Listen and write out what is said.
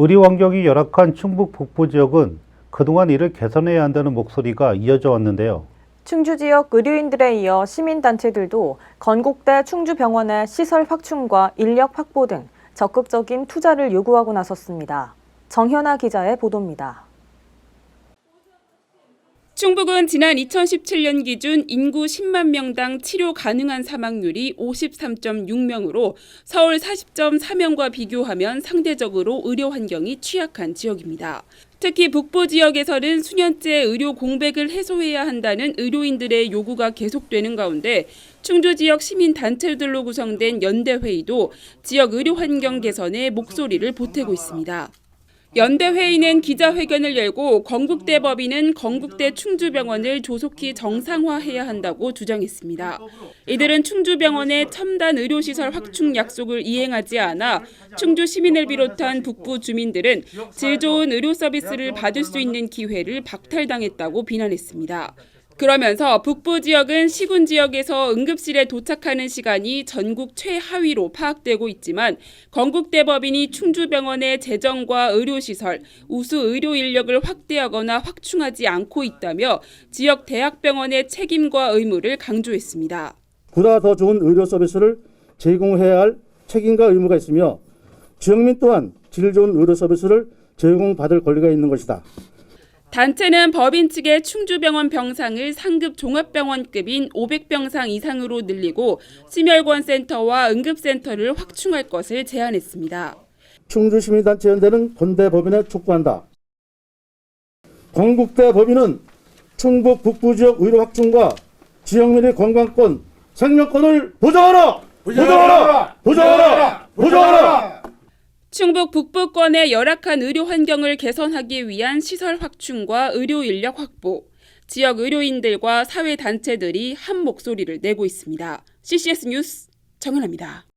의료 환경이 열악한 충북 북부 지역은 그동안 이를 개선해야 한다는 목소리가 이어져 왔는데요. 충주 지역 의료인들에 이어 시민단체들도 건국대 충주병원의 시설 확충과 인력 확보 등 적극적인 투자를 요구하고 나섰습니다. 정현아 기자의 보도입니다. 충북은 지난 2017년 기준 인구 10만 명당 치료 가능한 사망률이 53.6명으로 서울 40.4명과 비교하면 상대적으로 의료 환경이 취약한 지역입니다. 특히 북부 지역에서는 수년째 의료 공백을 해소해야 한다는 의료인들의 요구가 계속되는 가운데 충주 지역 시민 단체들로 구성된 연대 회의도 지역 의료 환경 개선에 목소리를 보태고 있습니다. 연대회의는 기자회견을 열고 건국대 법인은 건국대 충주병원을 조속히 정상화해야 한다고 주장했습니다. 이들은 충주병원의 첨단 의료시설 확충 약속을 이행하지 않아 충주 시민을 비롯한 북부 주민들은 질 좋은 의료 서비스를 받을 수 있는 기회를 박탈당했다고 비난했습니다. 그러면서 북부 지역은 시군 지역에서 응급실에 도착하는 시간이 전국 최하위로 파악되고 있지만 건국대법인이 충주병원의 재정과 의료시설, 우수 의료 인력을 확대하거나 확충하지 않고 있다며 지역 대학병원의 책임과 의무를 강조했습니다. 보다 더 좋은 의료 서비스를 제공해야 할 책임과 의무가 있으며 지역민 또한 질 좋은 의료 서비스를 제공받을 권리가 있는 것이다. 단체는 법인 측의 충주병원 병상을 상급 종합병원급인 500병상 이상으로 늘리고 심혈관센터와 응급센터를 확충할 것을 제안했습니다. 충주시민단체 연대는 건대 법인에 촉구한다. 건국대 법인은 충북 북부 지역 의료 확충과 지역민의 건강권, 생명권을 보장하라! 보장하라! 보장하라! 보장하라! 충북 북부권의 열악한 의료 환경을 개선하기 위한 시설 확충과 의료 인력 확보, 지역 의료인들과 사회 단체들이 한 목소리를 내고 있습니다. CCS 뉴스 정은아입니다.